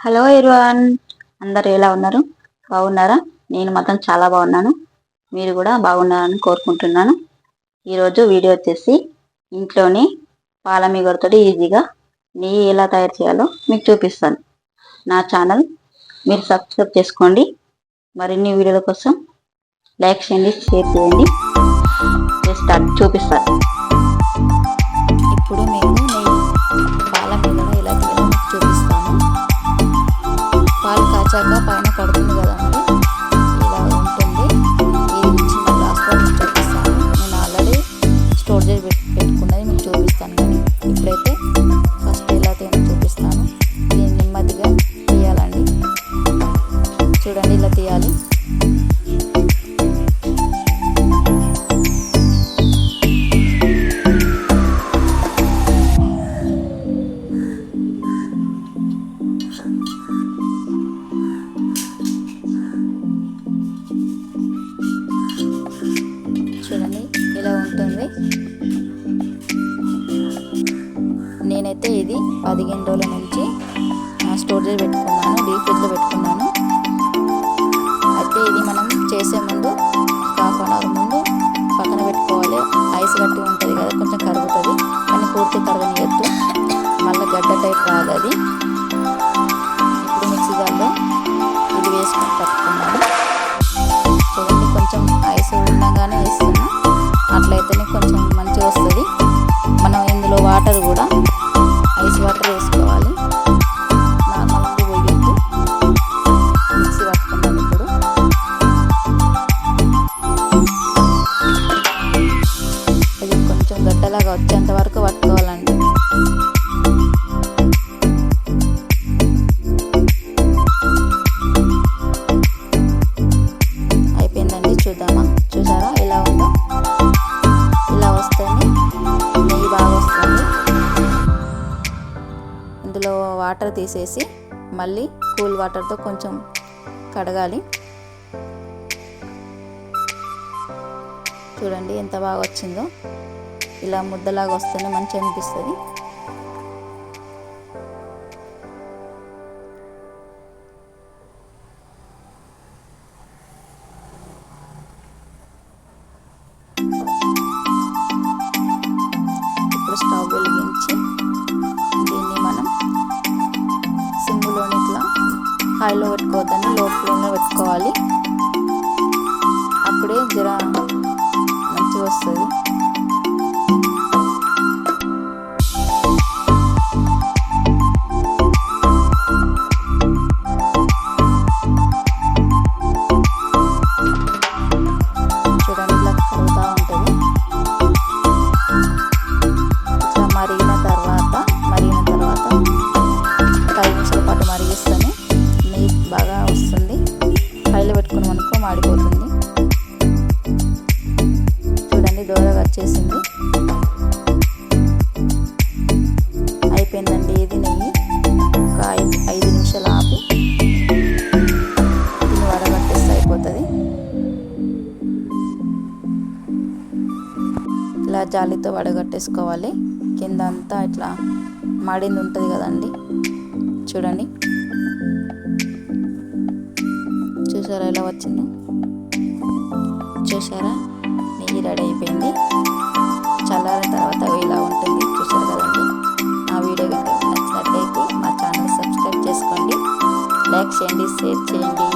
Hello ఎరువాన్ అందరు ఎలా ఉన్నారు? బాగున్నారా? నేను మాత్రం చాలా బాగున్నాను. మీరు కూడా బాగున్నారని కోరుకుంటున్నాను. ఈరోజు వీడియో వచ్చేసి ఇంట్లోని పాల ఈజీగా నెయ్యి ఎలా తయారు చేయాలో మీకు చూపిస్తాను. నా ఛానల్ మీరు సబ్స్క్రైబ్ చేసుకోండి. మరిన్ని వీడియోల కోసం లైక్ చేయండి షేర్ చేయండి. స్టార్ట్ చూపిస్తాను. వచ్చాక పైన కడుతుంది కదండి ఇలా ఉంటుంది. ఇది చిన్న గ్లాస్లో చూపిస్తాను నేను ఆల్రెడీ స్టోర్ చేసి పెట్టుకున్నది మీకు చూపిస్తాను. కానీ ఇప్పుడైతే నేనైతే ఇది పదిహేను రోజుల నుంచి స్టోరేజ్ పెట్టుకున్నాను డీప్ ఫ్రిడ్జ్లో పెట్టుకున్నాను. అయితే ఇది మనం చేసే ముందు హాఫ్ అన్ అవర్ ముందు పక్కన పెట్టుకోవాలి. ఐస్ గట్టి ఉంటుంది కదా కొంచెం కరుగుతుంది. కానీ పూర్తి కరగనియద్దు. మళ్ళీ గడ్డ టైప్ రాదు అది. ఇప్పుడు మిక్సీ జార్లో గడ్డలాగా వరకు పట్టుకోవాలండి. అయిపోయిందండి చూద్దామా? చూసారా? ఇలా ఉందో? ఇలా వస్తేనే నెయ్యి బాగా వస్తుంది. ఇందులో వాటర్ తీసేసి మళ్ళీ కూల్ వాటర్తో కొంచెం కడగాలి. చూడండి ఎంత బాగా వచ్చిందో. ఇలా ముద్దలాగా వస్తేనే మంచిగా అనిపిస్తుంది. ఇప్పుడు స్టవ్ వెలిగించి దీన్ని మనం సిమ్లోని ఇట్లా హైలో పెట్టుకోవద్దని లో ఫ్లేమ్లో పెట్టుకోవాలి. వచ్చేసింది అయిపోయిందండి ఇది నెయ్యి. ఒక ఐదు ఐదు నిమిషాలు ఆపి. దీన్ని వడగట్టేస్తే అయిపోతుంది. ఇలా జాలితో వడగట్టేసుకోవాలి. కింద అంతా ఇట్లా మాడింది ఉంటుంది కదండి. చూడండి. చూసారా ఎలా వచ్చిందో? చూసారా? నెయ్యి రెడీ అయిపోయింది. చల్లారిన తర్వాత ఇలా ఉంటుంది. చూసారు కదండి నా వీడియో కనుక నచ్చినట్లయితే మా ఛానల్ సబ్స్క్రైబ్ చేసుకోండి. లైక్ చేయండి షేర్ చేయండి.